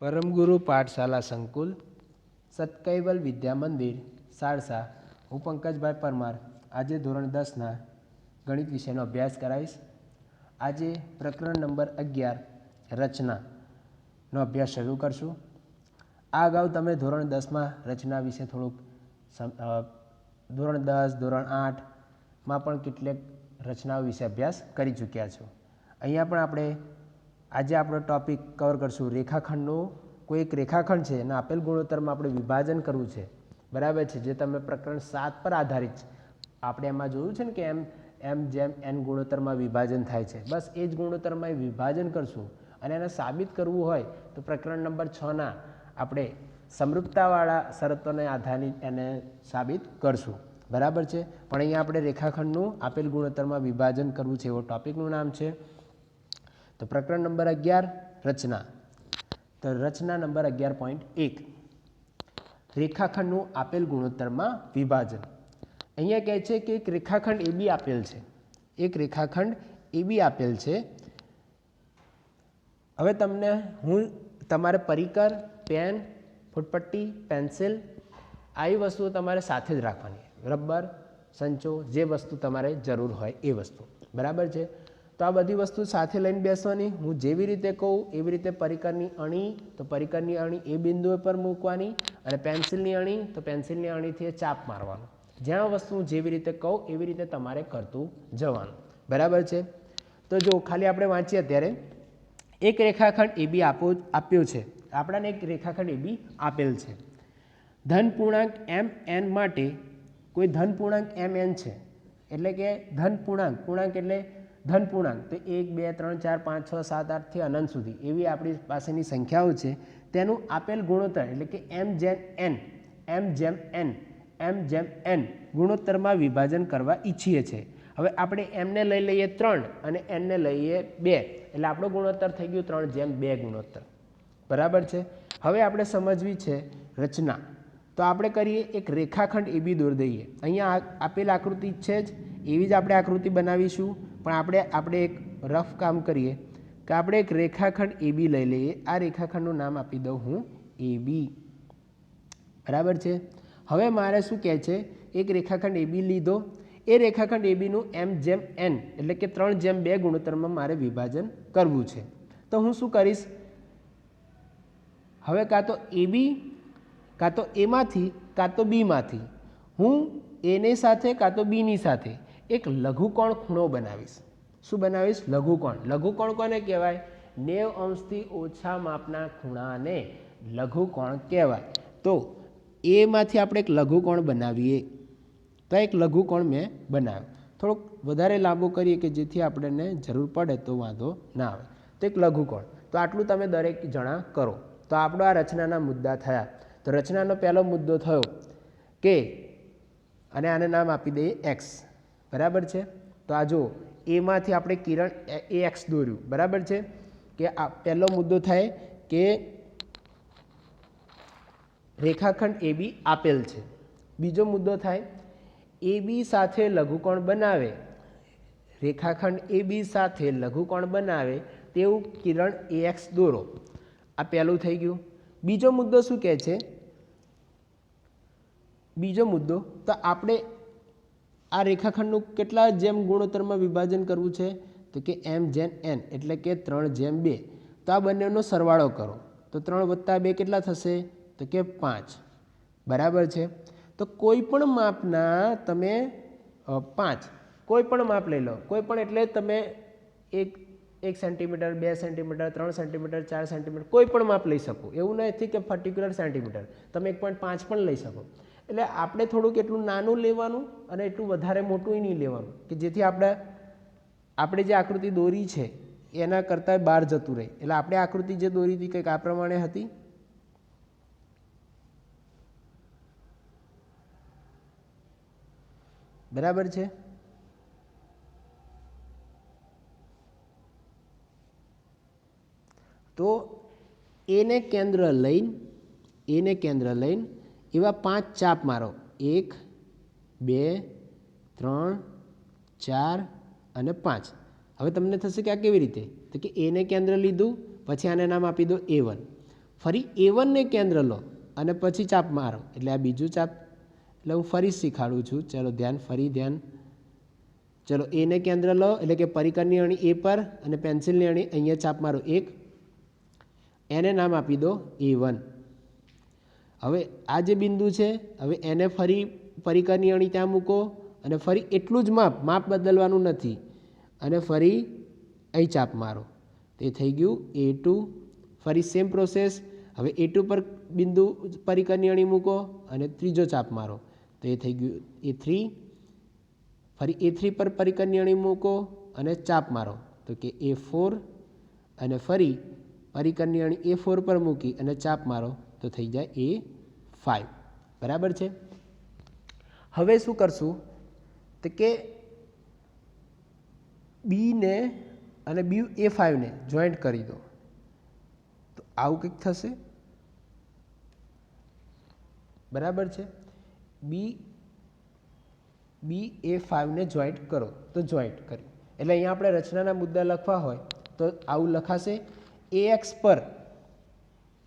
પરમગુરુ પાઠશાલા સંકુલ, સતકૈવલ વિદ્યા મંદિર, સારસા. હું પંકજભાઈ પરમાર. આજે ધોરણ દસના ગણિત વિષયનો અભ્યાસ કરાવીશ. આજે પ્રકરણ નંબર અગિયાર, રચનાનો અભ્યાસ શરૂ કરશું. આ અગાઉ તમે ધોરણ દસમાં રચના વિશે થોડુંક ધોરણ દસ, ધોરણ આઠમાં પણ કેટલીક રચનાઓ વિશે અભ્યાસ કરી ચૂક્યા છો. અહીંયા પણ આપણે આજે આપણો ટોપિક કવર કરશું. રેખાખંડનું કોઈ એક રેખાખંડ છે, એના આપેલ ગુણોત્તરમાં આપણે વિભાજન કરવું છે. બરાબર છે? જે તમે પ્રકરણ સાત પર આધારિત છે. આપણે એમાં જોયું છે ને કે એમ એમ જેમ એન ગુણોત્તરમાં વિભાજન થાય છે. બસ એ જ ગુણોત્તરમાં વિભાજન કરશું. અને એને સાબિત કરવું હોય તો પ્રકરણ નંબર છના આપણે સમૃદ્ધતાવાળા શરતોને આધારિત એને સાબિત કરશું. બરાબર છે? પણ અહીંયા આપણે રેખાખંડનું આપેલ ગુણોત્તરમાં વિભાજન કરવું છે એવો ટોપિકનું નામ છે. તો પ્રકરણ નંબર અગિયાર, રચના. તો રચના નંબર અગિયાર પોઈન્ટ એક. રેખાખંડનું આપેલ ગુણોત્તરમાં વિભાજન. અહીંયા કહે છે કે એક રેખાખંડ એ બી આપેલ છે. એક રેખાખંડ એ બી આપેલ છે. હવે તમને હું તમારે પરિકર, પેન, ફૂટપટ્ટી, પેન્સિલ, આવી વસ્તુઓ તમારે સાથે જ રાખવાની. રબર, સંચો, જે વસ્તુ તમારે જરૂર હોય એ વસ્તુ. બરાબર છે? તો આ બધી વસ્તુ સાથે લઈને બેસવાની. હું જેવી રીતે કહું, એવી રીતે પરિકરની અણી, તો પરિકરની અણી એ બિંદુએ પર મૂકવાની અને પેન્સિલની અણી, તો પેન્સિલની અણીથી ચાપ મારવાનું. જ્યાં વસ્તુ હું જેવી રીતે કહું, એવી રીતે તમારે કરતું જવાનું. બરાબર છે? તો જો ખાલી આપણે વાંચીએ અત્યારે. એક રેખાખંડ એ બી આપો આપ્યો છે. આપણાને એક રેખાખંડ એ બી આપેલ છે. ધન પૂર્ણાંક એમ એન માટે કોઈ ધન પૂર્ણાંક એમ એન છે. એટલે કે ધન પૂર્ણાંક. પૂર્ણાંક એટલે ધન પૂર્ણાંક. તો એક, બે, ત્રણ, ચાર, પાંચ, છ, સાત આઠથી અનંત સુધી એવી આપણી પાસેની સંખ્યાઓ છે. તેનું આપેલ ગુણોત્તર એટલે કે એમ જેમ એન એમ જેમ એન એમ જેમ એન ગુણોત્તરમાં વિભાજન કરવા ઈચ્છીએ છીએ હવે આપણે એમને લઈ લઈએ ત્રણ અને એનને લઈએ બે. એટલે આપણો ગુણોત્તર થઈ ગયું ત્રણ જેમ બે ગુણોત્તર. બરાબર છે? હવે આપણે સમજવી છે રચના. તો આપણે કરીએ એક રેખાખંડ એ બી દોરી દઈએ. અહીંયા આપેલ આકૃતિ છે જ. એવી જ આપણે આકૃતિ બનાવીશું. પણ આપણે આપણે એક રફ કામ કરીએ કે આપણે એક રેખાખંડ એ બી લઈ લઈએ. આ રેખાખંડનું નામ આપી દઉં હું એ બી બરાબર છે? હવે મારે શું કહે છે? એક રેખાખંડ એ બી લીધો. એ રેખાખંડ એ બીનું એમ જેમ એન એટલે કે ત્રણ જેમ બે ગુણોત્તરમાં મારે વિભાજન કરવું છે. તો હું શું કરીશ? હવે કાં તો એ બી કાં તો એમાંથી કાં તો બીમાંથી હું એની સાથે, કાં તો બીની સાથે. એક લઘુકોણ ખૂણો બનાવીશ. શું બનાવીશ? લઘુકોણ. લઘુકોણ કોને કહેવાય? નેવ અંશથી ઓછા માપના ખૂણાને લઘુકોણ કહેવાય. તો એમાંથી આપણે એક લઘુકોણ બનાવીએ. તો એક લઘુકોણ મેં બનાવ્યો. થોડોક વધારે લાંબો કરીએ કે જેથી આપણને જરૂર પડે તો વાંધો ના આવે. તો એક લઘુકોણ. તો આટલું તમે દરેક જણા કરો. તો આપણો આ રચનાના મુદ્દા થયા. તો રચનાનો પહેલો મુદ્દો થયો કે, અને આને નામ આપી દઈએ એક્સ બરાબર છે? તો આ જો એમાંથી આપણે કિરણ એ એક્સ દોર્યું. બરાબર છે? કે આ પહેલો મુદ્દો થાય કે રેખાખંડ એ બી આપેલ છે. બીજો મુદ્દો થાય, એ બી સાથે લઘુકોણ બનાવે. રેખાખંડ એ બી સાથે લઘુકોણ બનાવે, તેવું કિરણ એ એક્સ દોરો. આ પહેલું થઈ ગયું. બીજો મુદ્દો શું કહે છે? બીજો મુદ્દો, તો આપણે આ રેખાખંડનું કેટલા જેમ ગુણોત્તરમાં વિભાજન કરવું છે? તો કે એમ જેન એન, એટલે કે ત્રણ જેમ બે. તો આ બંનેનો સરવાળો કરો. તો ત્રણ વત્તા બે કેટલા થશે? તો કે પાંચ. બરાબર છે? તો કોઈ પણ માપના તમે પાંચ. કોઈ પણ માપ લઈ લો. કોઈ પણ એટલે તમે એક એક સેન્ટીમીટર, બે સેન્ટીમીટર, ત્રણ સેન્ટીમીટર, ચાર સેન્ટીમીટર, કોઈ પણ માપ લઈ શકો. એવું નથી કે પર્ટિક્યુલર સેન્ટીમીટર. તમે એક પોઈન્ટ પાંચ પણ લઈ શકો. એટલે આપણે થોડુંક એટલું નાનું લેવાનું અને એટલું વધારે મોટું નહીં લેવાનું. કે જેથી આપણે આપણે જે આકૃતિ દોરી છે, એના કરતાં બહાર જતું રહે. એટલે આપણે આકૃતિ જે દોરી હતી કંઈક આ પ્રમાણે હતી. બરાબર છે? તો એને કેન્દ્ર લઈને, એને કેન્દ્ર લઈને એવા પાંચ ચાપ મારો. એક, બે, ત્રણ, ચાર અને પાંચ. હવે તમને થશે કે આ કેવી રીતે? તો કે એને કેન્દ્ર લીધું, પછી આને નામ આપી દો એ વન ફરી એ વનને કેન્દ્ર લો અને પછી ચાપ મારો. એટલે આ બીજું ચાપ. એટલે હું ફરી શીખાડું છું. ચલો ધ્યાન, ફરી ધ્યાન. ચલો એને કેન્દ્ર લો, એટલે કે પરિકરની અણી એ પર અને પેન્સિલની અણી અહીંયા ચાપ મારો એક. એને નામ આપી દો એ વન હવે આ જે બિંદુ છે, હવે એને ફરી પરિકરની અણી ત્યાં મૂકો અને ફરી એટલું જ માપ માપ બદલવાનું નથી. અને ફરી અહીં ચાપ મારો. તે થઈ ગયું એ ટુ ફરી સેમ પ્રોસેસ હવે એ ટુ પર બિંદુ પરિકરની અણી મૂકો અને ત્રીજો ચાપ મારો. તો એ થઈ ગયું એ થ્રી ફરી એ થ્રી પર પરિકરની અણી મૂકો અને ચાપ મારો. તો કે એ ફોર અને ફરી પરિકરની અણી એ ફોર પર મૂકી અને ચાપ મારો. તો થઈ જાય એ ફાઇવ બરાબર છે? હવે શું કરશું? તો કે બીને અને બી એ ફાઇવને જોઈન્ટ કરી દો. તો આવું કંઈક થશે? બરાબર છે? બી બી એ ફાઇવને જોઈન્ટ કરો. તો જોઈન્ટ કર્યું એટલે અહીંયા આપણે રચનાના મુદ્દા લખવા હોય તો આવું લખાશે. એ એક્સ પર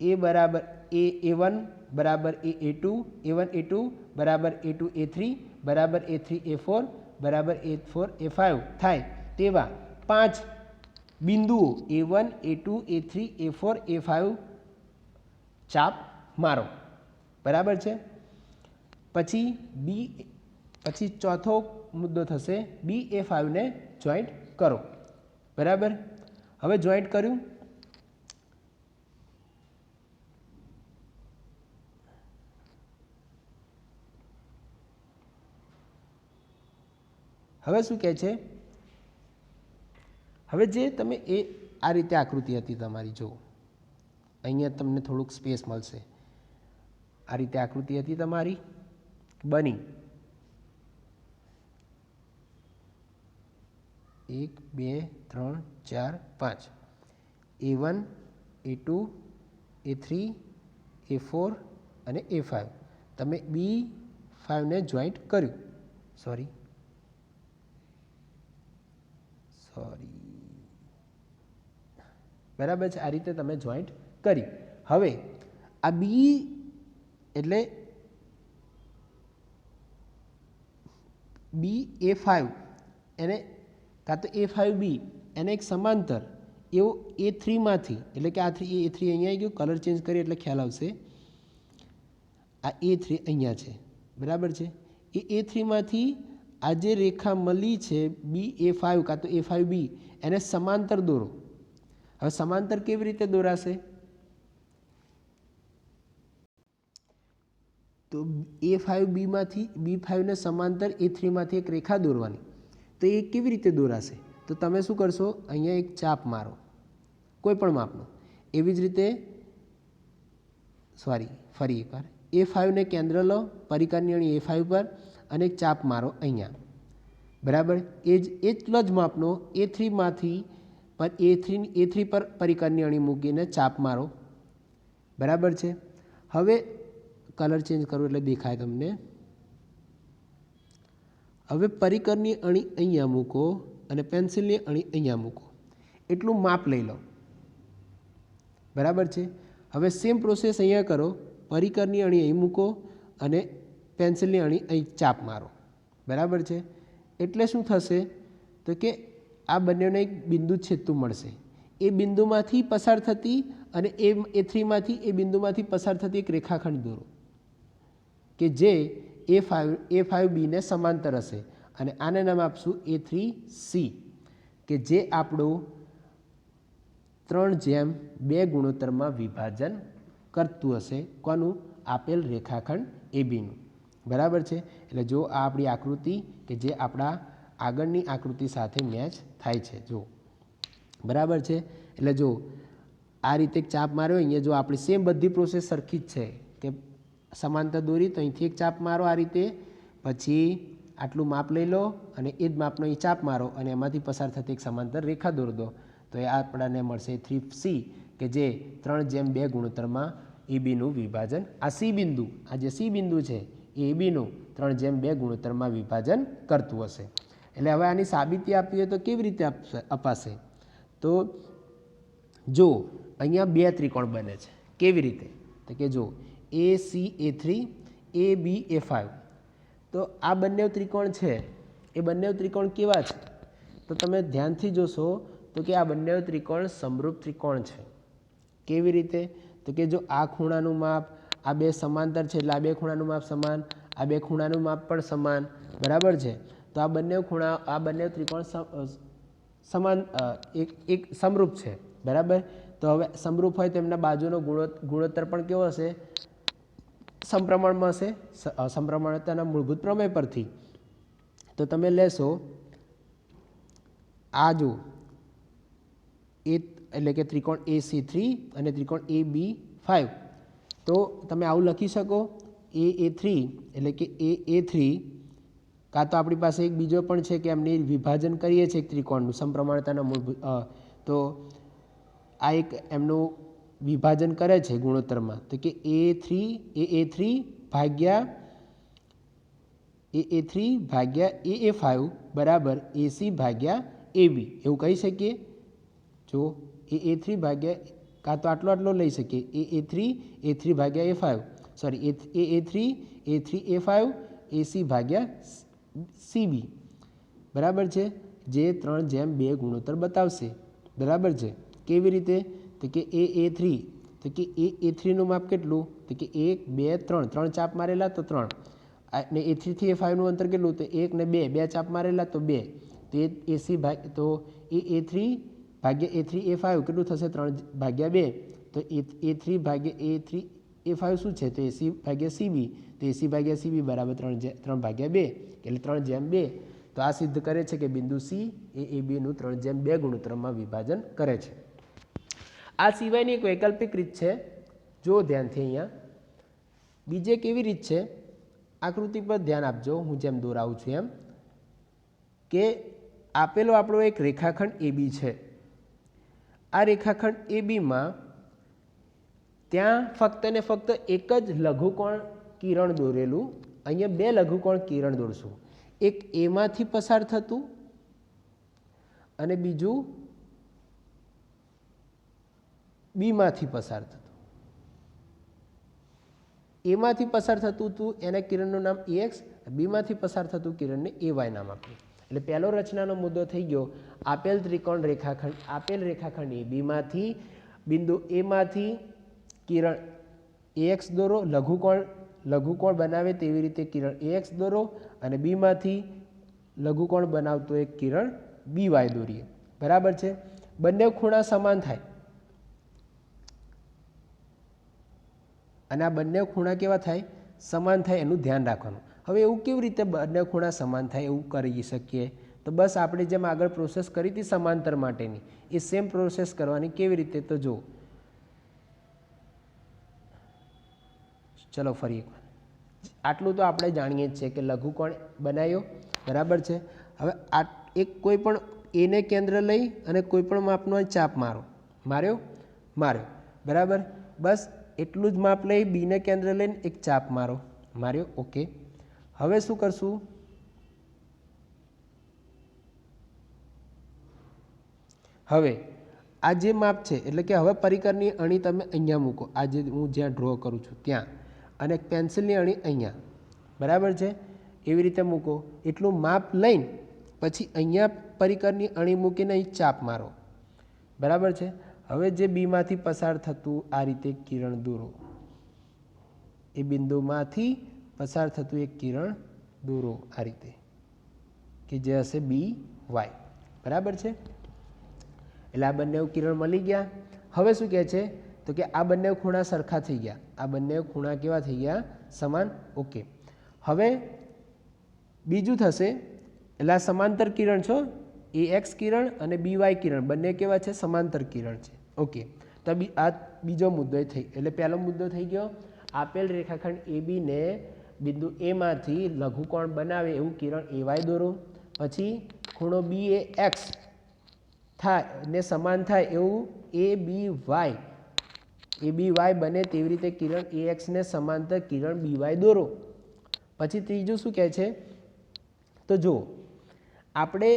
એ બરાબર એ એ વન બરાબર A A two, A one A two બરાબર એ ટુ એ થ્રી બરાબર એ થ્રી એ ફોર બરાબર એ ફોર એ ફાઇવ થાય. તેવા પાંચ બિંદુઓ A one, A two, A three, A four, A five ચાપ મારો. બરાબર છે? પછી બી, પછી ચોથો મુદ્દો થશે બી એ ફાઇવને જોઈન્ટ કરો. બરાબર? હવે જોઈન્ટ કર્યું? હવે શું કહે છે? હવે જે તમે એ, આ રીતે આકૃતિ હતી તમારી જો અહીંયા તમને થોડુંક સ્પેસ મળશે. આ રીતે આકૃતિ હતી તમારી, બની. એક, બે, ત્રણ, ચાર, પાંચ. A one A two A three A four અને એ ફાઇવ તમે બી ફાઇવને જોઈન્ટ કર્યું. સોરી સોરી બરાબર છે? આ રીતે તમે જોઈન્ટ કરી. હવે આ બી એટલે બી એ ફાઇવ એને કાં તો એ ફાઇવ બી એને એક સમાંતર એવો એ થ્રીમાંથી એટલે કે આ થ્રી એ થ્રી અહીંયા આવી ગયું. કલર ચેન્જ કરીએ એટલે ખ્યાલ આવશે. આ એ થ્રી અહીંયા છે. બરાબર છે? એ એ થ્રીમાંથી આ જે રેખા મળી છે બી એ ફાઇવ કાં તો એ ફાઇવ બી એને સમાંતર દોરો. હવે સમાંતર કેવી રીતે દોરાશે? તો એ ફાઇવ બીમાંથી બી ફાઇવને સમાંતર એ થ્રીમાંથી એક રેખા દોરવાની. તો એ કેવી રીતે દોરાશે? તો તમે શું કરશો? અહીંયા એક ચાપ મારો. કોઈ પણ માપનો. એવી જ રીતે સોરી ફરી એકવાર. એ ફાઇવને કેન્દ્ર લો, પરિકારની અણી એ ફાઇવ પર. અને ચાપ મારો અહીંયા. બરાબર? એ જ એટલો જ માપનો એ થ્રીમાંથી પર એ થ્રી એ થ્રી પર પરિકરની અણી મૂકીને ચાપ મારો. બરાબર છે? હવે કલર ચેન્જ કરો એટલે દેખાય તમને. હવે પરિકરની અણી અહીંયા મૂકો અને પેન્સિલની અણી અહીંયા મૂકો. એટલું માપ લઈ લો. બરાબર છે? હવે સેમ પ્રોસેસ અહીંયા કરો. પરિકરની અણી અહીં મૂકો અને પેન્સિલની અણી અહીં ચાપ મારો. બરાબર છે? એટલે શું થશે? તો કે આ બંનેને એક બિંદુ છેદતું મળશે. એ બિંદુમાંથી પસાર થતી અને એ એ થ્રીમાંથી એ બિંદુમાંથી પસાર થતી એક રેખાખંડ દોરો. કે જે એ ફાઇવ એ ફાઇવ બીને સમાંતર હશે. અને આને નામ આપશું એ થ્રી સી. કે જે આપણું ત્રણ જેમ બે ગુણોત્તરમાં વિભાજન કરતું હશે. કોનું? આપેલ રેખાખંડ એ બીનું. બરાબર છે? એટલે જો આ આપણી આકૃતિ કે જે આપણા આગળની આકૃતિ સાથે મેચ થાય છે, જો. બરાબર છે? એટલે જો આ રીતે એક ચાપ માર્યો, અહીંયા જો આપણી સેમ બધી પ્રોસેસ સરખી જ છે કે સમાંતર દોરી, તો અહીંથી એક ચાપ મારો આ રીતે, પછી આટલું માપ લઈ લો અને એ જ માપનો અહીં ચાપ મારો અને એમાંથી પસાર થતી એક સમાંતર રેખા દોર દો. તો એ આપણાને મળશે થ્રી સી કે જે ત્રણ જેમ બે ગુણોત્તરમાં એ બીનું વિભાજન આ સી બિંદુ, આ જે સી બિંદુ છે એ બીનું ત્રણ જેમ બે ગુણોત્તરમાં વિભાજન કરતું હશે. એટલે હવે આની સાબિતી આપવી હોય તો કેવી રીતે અપાશે? તો જો અહીંયા બે ત્રિકોણ બને છે. કેવી રીતે? તો કે જો A C A three A B A five તો આ બંને ત્રિકોણ છે. એ બંને ત્રિકોણ કેવા છે? તો તમે ધ્યાનથી જોશો તો કે આ બંને ત્રિકોણ સમરૂપ ત્રિકોણ છે. કેવી રીતે? તો કે જો આ ખૂણાનું માપ આ બે સમાંતર છે એટલે આ બે ખૂણાનું માપ સમાન, આ બે ખૂણાનું માપ પણ સમાન. બરાબર છે? તો આ બંને ખૂણા, આ બંને ત્રિકોણ સમાન એક એક સમરૂપ છે. બરાબર? તો હવે સમરૂપ હોય તેમના બાજુનો ગુણો, ગુણોત્તર પણ કેવો હશે? સમપ્રમાણમાં હશે? સંપ્રમણતાના મૂળભૂત પ્રમેય પરથી. તો તમે લેશો, આ જો એ, એટલે કે ત્રિકોણ એ સી થ્રી અને ત્રિકોણ એ બી ફાઇવ તો તમે આવું લખી શકો એ એ થ્રી એટલે કે એ એ થ્રી કાં તો આપણી પાસે એક બીજો પણ છે કે એમની વિભાજન કરીએ છીએ એક ત્રિકોણનું, સમપ્રમાણતાના મૂળભૂત તો આ એક એમનું વિભાજન કરે છે ગુણોત્તરમાં. તો કે એ થ્રી એ એ થ્રી ભાગ્યા એ એ થ્રી ભાગ્યા એ એ ફાઇવ બરાબર એસી ભાગ્યા એ બી એવું કહી શકીએ? જો એ એ થ્રી ભાગ્યા કાં તો આટલો આટલો લઈ શકીએ એ એ થ્રી એ થ્રી ભાગ્યા A five sorry A A three A three A five ભાગ્યા સી બી બરાબર છે? જે ત્રણ જેમ બે ગુણોત્તર બતાવશે. બરાબર છે? કેવી રીતે? તો કે એ એ થ્રી તો કે એ એ થ્રીનું માપ કેટલું? તો કે એક, બે, ત્રણ. ત્રણ ચાપ મારેલા તો ત્રણ. અને એ થ્રીથી એ ફાઇવનું અંતર કેટલું? તો એક ને બે. બે ચાપ મારેલા તો બે. તો એ એસી ભાગ, તો એ એ થ્રી ભાગ્યા એ થ્રી એ ફાઇવ કેટલું થશે? ત્રણ ભાગ્યા બે, તો એ એ થ્રી ભાગ્યા એ થ્રી એ ફાઇવ શું છે? તો એસી ભાગ્યા સીબી તો એસી ભાગ્યા સીબી બરાબર ત્રણ જે ત્રણ ભાગ્યા બે, એટલે ત્રણ જેમ બે. તો આ સિદ્ધ કરે છે કે બિંદુ સી એ એ બીનું ત્રણ જેમ બે ગુણોત્તરમાં વિભાજન કરે છે. આ સિવાયની એક વૈકલ્પિક રીત છે. જો ધ્યાનથી અહીંયા, બીજે કેવી રીત છે? આકૃતિ પર ધ્યાન આપજો, હું જેમ દોરાવું છું એમ, કે આપેલો આપણો એક રેખાખંડ એ બી છે. આ રેખાખંડ એ બીમાં ત્યાં ફક્ત ને ફક્ત એક જ લઘુકોણ કિરણ દોરેલું. અહીંયા બે લઘુકોણ કિરણ દોરશું. એક એમાંથી પસાર થતું અને બીજું બીમાંથી પસાર થતું. એમાંથી પસાર થતું હતું એના કિરણનું નામ એક્સ બીમાંથી પસાર થતું કિરણને એ વાય નામ આપ્યું. એટલે પહેલો રચનાનો મુદ્દો થઈ ગયો આપેલ ત્રિકોણ રેખાખંડ. આપેલ રેખાખંડ એ બીમાંથી બિંદુ એમાંથી કિરણ એક્સ દોરો, લઘુકોણ લઘુકોણ બનાવે તેવી રીતે કિરણ એક્સ દોરો અને બીમાંથી લઘુકોણ બનાવતો એક કિરણ બી વાય દોરીએ. બરાબર છે? બંને ખૂણા સમાન થાય. અને આ બંને ખૂણા કેવા થાય? સમાન થાય એનું ધ્યાન રાખવાનું. હવે એવું કેવી રીતે બંને ખૂણા સમાન થાય એવું કરી શકીએ? તો બસ આપણે જેમ આગળ પ્રોસેસ કરી હતી સમાંતર માટેની, એ સેમ પ્રોસેસ કરવાની કેવી રીતે? તો જો ચલો ફરી એકવાર આટલું તો આપણે જાણીએ જ છીએ કે લઘુકોણ બનાવ્યો, બરાબર છે? હવે આ એક કોઈ પણ એને કેન્દ્ર લઈ અને કોઈ પણ માપનો ચાપ મારો. માર્યો? માર્યો. બરાબર? બસ એટલું જ માપ લઈ બીને કેન્દ્ર લઈને એક ચાપ મારો. માર્યો? ઓકે. હવે શું કરશું? હવે, આ જે માપ છે, એટલે કે હવે પરિકરની અણી તમે અહીંયા મૂકો. આ જે હું જ્યાં ડ્રો કરું છું, ત્યાં. અને પેન્સિલની અણી અહીંયા. બરાબર છે? એવી રીતે મૂકો. એટલું માપ લઈને પછી અહીંયા પરિકરની અણી મૂકીને અહીં ચાપ મારો. બરાબર છે? હવે જે બીમાંથી પસાર થતું આ રીતે કિરણ દોરો. એ બિંદુમાંથી પસાર થતું એક કિરણ દોરો આ રીતે. કે જે હશે બી વાય બરાબર છે? એટલે આ બંને કિરણ મળી ગયા. હવે શું કહે છે? તો કે આ બંને ખૂણા સરખા થઈ ગયા. આ બંને ખૂણા કેવા થઈ ગયા? સમાન? ઓકે હવે બીજું થશે. એટલે આ સમાંતર કિરણ છો? એ એક્સ કિરણ અને બી વાય કિરણ. બંને કેવા છે? સમાંતર કિરણ છે. ઓકે તો આ બીજો મુદ્દો થઈ એટલે પહેલો મુદ્દો થઈ ગયો. આપેલ રેખાખંડ એ બીને બિંદુ એમાંથી લઘુકોણ બનાવે એવું કિરણ એ વાય દોરો. પછી ખૂણો બી એ એક્સ થાય ને સમાન થાય એવું એ બી વાય એ બી વાય બને તેવી રીતે કિરણ એ એક્સને સમાંતર કિરણ બી વાય દોરો. પછી ત્રીજું શું કહે છે? તો જુઓ, આપણે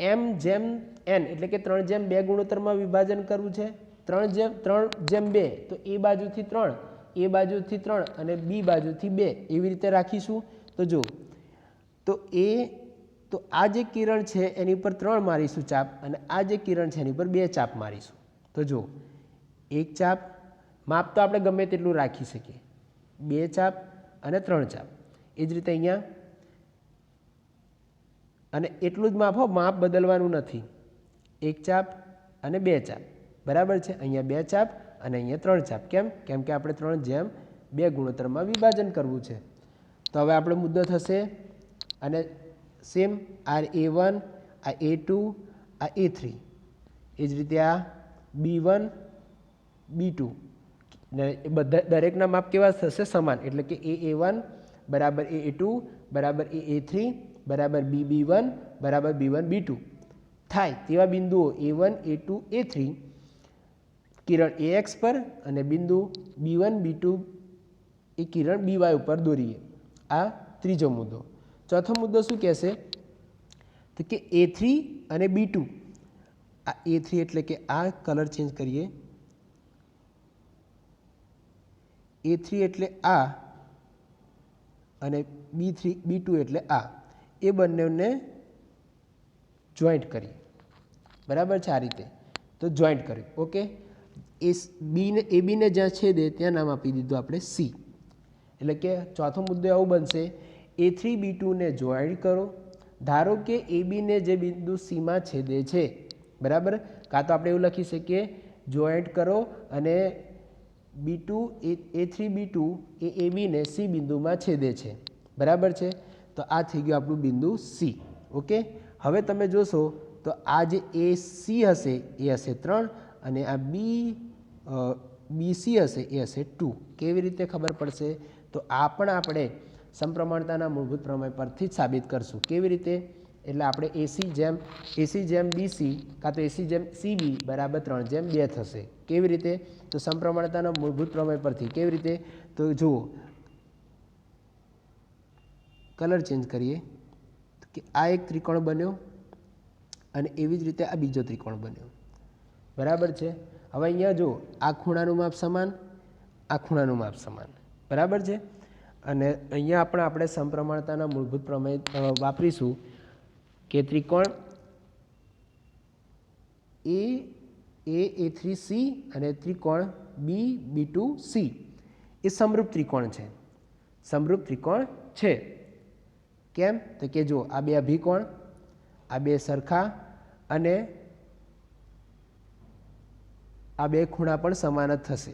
એમ જેમ એન એટલે કે ત્રણ જેમ બે ગુણોત્તરમાં વિભાજન કરવું છે. ત્રણ જેમ ત્રણ જેમ બે, તો એ બાજુથી ત્રણ. એ બાજુથી ત્રણ અને બી બાજુથી બે એવી રીતે રાખીશું. તો જો તો એ, તો આ જે કિરણ છે એની ઉપર ત્રણ મારીશું ચાપ અને આ જે કિરણ છે એની ઉપર બે ચાપ મારીશું. તો જો એક ચાપ, માપ તો આપણે ગમે તેટલું રાખી શકીએ. બે ચાપ અને ત્રણ ચાપ. એ જ રીતે અહીંયા. અને એટલું જ માપ હો, માપ બદલવાનું નથી. એક ચાપ અને બે ચાપ. બરાબર છે? અહીંયા બે ચાપ અને અહીંયા ત્રણ છાપ. કેમ? કેમ કે આપણે ત્રણ જેમ બે ગુણોત્તરમાં વિભાજન કરવું છે. તો હવે આપણો મુદ્દો થશે અને સેમ આર એ વન આ એ ટુ આ એ થ્રી એ જ રીતે આ બી વન બી ટુ ને બધા દરેકના માપ કેવા થશે? સમાન. એટલે કે એ એ વન બરાબર એ એ ટુ બરાબર એ એ થ્રી બરાબર બી બી વન બરાબર બી વન બી ટુ થાય તેવા બિંદુઓ A one A two A three Kiran A X પર અને બિંદુ B one B two A Kiran B Y ઉપર દોરીએ. આ ત્રીજો મુદ્દો. ચોથો મુદ્દો શું કહેશે? તો કે એ થ્રી અને બી ટુ આ એ થ્રી એટલે કે આ કલર ચેન્જ કરીએ. એ થ્રી એટલે આ અને બી થ્રી બી ટુ એટલે આ. એ બંનેને જોઈન્ટ કરીએ. બરાબર છે આ રીતે? તો જોઈન્ટ કર્યું ઓકે એ બીને એ બીને જ્યાં છેદે ત્યાં નામ આપી દીધું આપણે સી. એટલે કે ચોથો મુદ્દો આવું બનશે. એ થ્રી બી ટુને જોઈન્ટ કરો. ધારો કે એ બીને જે બિંદુ સીમાં છેદે છે, બરાબર? કાં તો આપણે એવું લખી શકીએ જોઈન્ટ કરો અને B two A three B two A A બીને C બિંદુમાં છેદે છે. બરાબર છે? તો આ થઈ ગયું આપણું બિંદુ સી. ઓકે? હવે તમે જોશો તો આ જે એ સી હશે, એ હશે ત્રણ અને આ બી બી સી હશે એ હશે ટુ કેવી રીતે ખબર પડશે? તો આ પણ આપણે સમપ્રમાણતાના મૂળભૂત પ્રમેય પરથી જ સાબિત કરશું. કેવી રીતે? એટલે આપણે એસી જેમ એસી જેમ બીસી કાં તો એસી જેમ સીબી બરાબર ત્રણ જેમ બે થશે. કેવી રીતે? તો સમપ્રમાણતાના મૂળભૂત પ્રમેય પરથી કેવી રીતે? તો જુઓ. કલર ચેન્જ કરીએ. કે આ એક ત્રિકોણ બન્યો અને એવી જ રીતે આ બીજો ત્રિકોણ બન્યો. બરાબર છે? હવે અહીંયા જો આ ખૂણાનું માપ સમાન, આ ખૂણાનું માપ સમાન. બરાબર છે? અને અહીંયા પણ આપણે સમપ્રમાણતાના મૂળભૂત પ્રમેય વાપરીશું કે ત્રિકોણ એ એ એ થ્રી સી અને ત્રિકોણ બી બી ટુ સી એ સમરૂપ ત્રિકોણ છે. સમરૂપ ત્રિકોણ છે. કેમ? તો કે જો આ બે અભિકોણ, આ બે સરખા અને આ બે ખૂણા પણ સમાન જ થશે.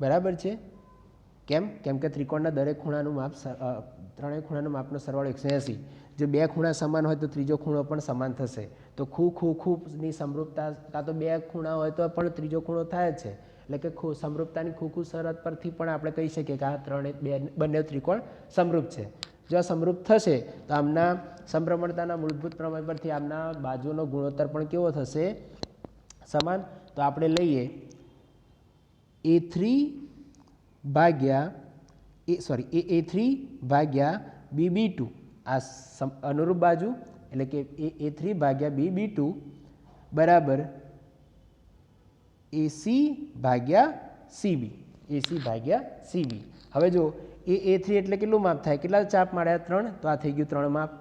બરાબર છે? કેમ? કેમ કે ત્રિકોણના દરેક ખૂણાનું માપ ત્રણેય ખૂણાનું માપનો સરવાળો એકસો એંસી. જો બે ખૂણા સમાન હોય તો ત્રીજો ખૂણો પણ સમાન થશે. તો ખૂ ખૂ ખૂની સમરૂપતા, કાં તો બે ખૂણા હોય તો પણ ત્રીજો ખૂણો થાય જ છે. એટલે કે ખૂ, સમરૂપતાની ખૂ ખૂ શરત પરથી પણ આપણે કહી શકીએ કે આ ત્રણે, બે, બંને ત્રિકોણ સમરૂપ છે. જો આ સમરૂપ થશે, તો આમના સંભ્રમણતાના મૂળભૂત પ્રમેય પરથી આમના બાજુનો ગુણોત્તર પણ કેવો થશે? સમાન? તો આપણે લઈએ. એ થ્રી ભાગ્યા એ સોરી એ એ થ્રી ભાગ્યા બી બી ટુ આ અનુરૂપ બાજુ, એટલે કે એ એ થ્રી ભાગ્યા બી બી ટુ બરાબર એસી ભાગ્યા સીબી એસી ભાગ્યા સીબી હવે જો એ એ થ્રી એટલે કેટલું માપ થાય? કેટલા ચાપ માર્યા ત્રણ? તો આ થઈ ગયું ત્રણ માપ.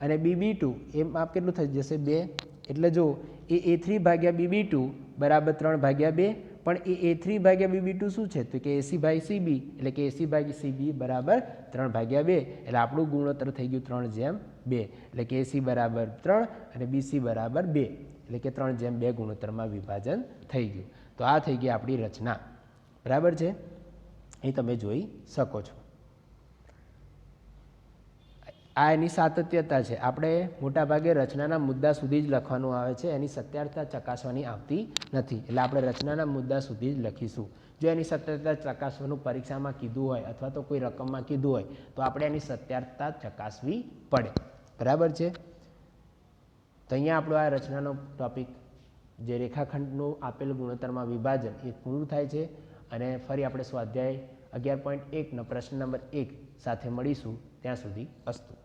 અને બી બી ટુ એ માપ કેટલું થઈ જશે? બે. એટલે જો એ એ થ્રી ભાગ્યા બી બી ટુ બરાબર ત્રણ ભાગ્યા બે, પણ એ એ થ્રી ભાગ્યા બી બી ટુ શું છે? તો કે એસી ભાઈ સીબી એટલે કે એસી ભાગ્યા સીબી બરાબર ત્રણ ભાગ્યા બે. એટલે આપણું ગુણોત્તર થઈ ગયું ત્રણ જેમ બે. એટલે કે એસી બરાબર ત્રણ અને બીસી બરાબર બે. એટલે કે ત્રણ જેમ બે ગુણોત્તરમાં વિભાજન થઈ ગયું. તો આ થઈ ગઈ આપણી રચના. બરાબર છે? એ તમે જોઈ શકો છો. આ એની સાતત્યતા છે. આપણે મોટાભાગે રચનાના મુદ્દા સુધી જ લખવાનું આવે છે. એની સત્યારતા ચકાસવાની આવતી નથી. એટલે આપણે રચનાના મુદ્દા સુધી જ લખીશું. જો એની સત્યાર્થતા ચકાસવાનું પરીક્ષામાં કીધું હોય અથવા તો કોઈ રકમમાં કીધું હોય, તો આપણે એની સત્યારતા ચકાસવી પડે. બરાબર છે? તો અહીંયા આપણો આ રચનાનો ટોપિક જે રેખાખંડનું આપેલ ગુણોત્તરમાં વિભાજન એ પૂરું થાય છે. અને ફરી આપણે સ્વાધ્યાય અગિયાર પોઈન્ટ એકનો પ્રશ્ન નંબર એક સાથે મળીશું ત્યાં સુધી અસ્તુ.